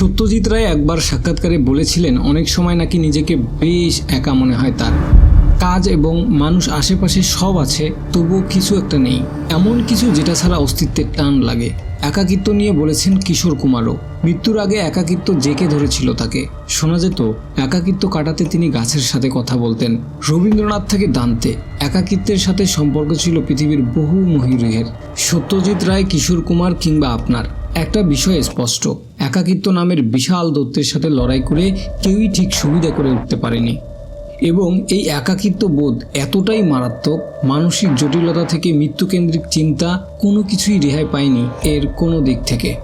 সত্যজিৎ রায় একবার সাক্ষাৎকারে বলেছিলেন, অনেক সময় নাকি নিজেকে বেশ একা মনে হয় তার। কাজ এবং মানুষ আশেপাশে সব আছে, তবুও কিছু একটা নেই। এমন কিছু যেটা ছাড়া অস্তিত্বের টান লাগে। একাকিত্ব নিয়ে বলেছেন কিশোর কুমারও। মৃত্যুর আগে একাকিত্ব জেকে ধরেছিল তাকে। শোনা যেত, একাকিত্ব কাটাতে তিনি গাছের সাথে কথা বলতেন। রবীন্দ্রনাথ থেকে দান্তে। একাকিত্বের সাথে সম্পর্ক ছিল পৃথিবীর বহু মহিরুহের সত্যজিৎ রায়, কিশোর কুমার কিংবা আপনার। একটা বিষয় স্পষ্ট। একাকিত্ব নামের বিশাল দত্তের সাথে লড়াই করে কেউই ঠিক সুবিধা করে উঠতে পারেনি। এবং এই একাকিত্ব বোধ এতটাই মারাত্মক, মানসিক জটিলতা থেকে মৃত্যুকেন্দ্রিক চিন্তা কোনো কিছুই রেহাই পায়নি এর কোনো দিক থেকে।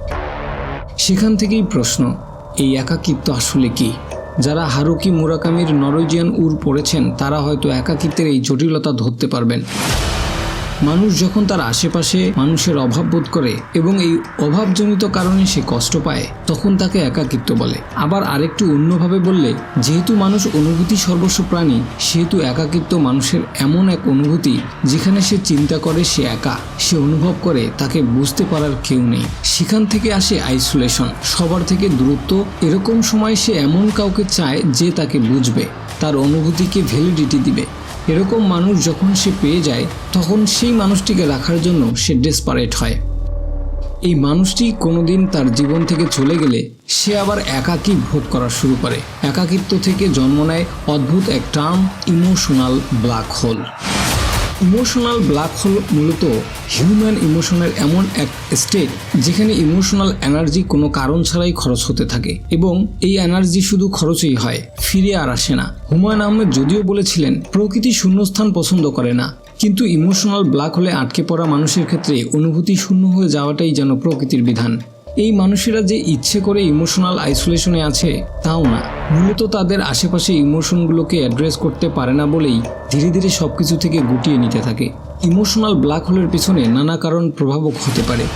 সেখান থেকেই প্রশ্ন, এই একাকিত্ব আসলে কি? যারা হারুকি মুরাকামির নরওয়েজিয়ান উর পড়েছেন, তারা হয়তো একাকিত্বের এই জটিলতা ধরতে পারবেন। মানুষ যখন তার আশেপাশে মানুষের অভাব বোধ করে এবং এই অভাবজনিত কারণে সে কষ্ট পায়, তখন তাকে একাকিত্ব বলে। আবার আরেকটু অন্যভাবে বললে, যেহেতু মানুষ অনুভূতি সর্বস্ব প্রাণী, সেহেতু একাকিত্ব মানুষের এমন এক অনুভূতি যেখানে সে চিন্তা করে সে একা। সে অনুভব করে, তাকে বুঝতে পারার কেউ নেই। সেখান থেকে আসে আইসোলেশন। সবার থেকে দূরত্ব। এরকম সময় সে এমন কাউকে চায় যে তাকে বুঝবে। তার অনুভূতিকে ভ্যালিডিটি দিবে। এরকম মানুষ যখন সে পেয়ে যায়, তখন সেই মানুষটিকে রাখার জন্য সে ডেসপারেট হয়। এই মানুষটি কোনোদিন তার জীবন থেকে চলে গেলে সে আবার একাকী ভোগ করা শুরু করে। একাকিত্ব থেকে জন্ম নেয় অদ্ভুত এক term emotional black hole. Emotional black hole মূলত হিউম্যান ইমোশনের এমন এক স্টেট যেখানে ইমোশনাল এনার্জি কোনো কারণ ছাড়াই খরচ হতে থাকে এবং এই এনার্জি শুধু খরচই হয়, ফিরে আর আসে না। হুমায়ুন আহমেদ যদিও বলেছিলেন, প্রকৃতি শূন্যস্থান পছন্দ করে না। কিন্তু ইমোশনাল ব্ল্যাক হলে আটকে পড়া মানুষের ক্ষেত্রে অনুভূতি শূন্য হয়ে যাওয়াটাই যেন প্রকৃতির বিধান। এই মানুষেরা যে ইচ্ছে করে ইমোশনাল আইসোলেশনে আছে, তাও না। মূলত তাদের আশেপাশে ইমোশনগুলোকে অ্যাড্রেস করতে পারে না বলেই ধীরে ধীরে সব কিছু থেকে গুটিয়ে নিতে থাকে। ইমোশনাল ব্ল্যাক হোলের পিছনে নানা কারণ প্রভাবক হতে পারে।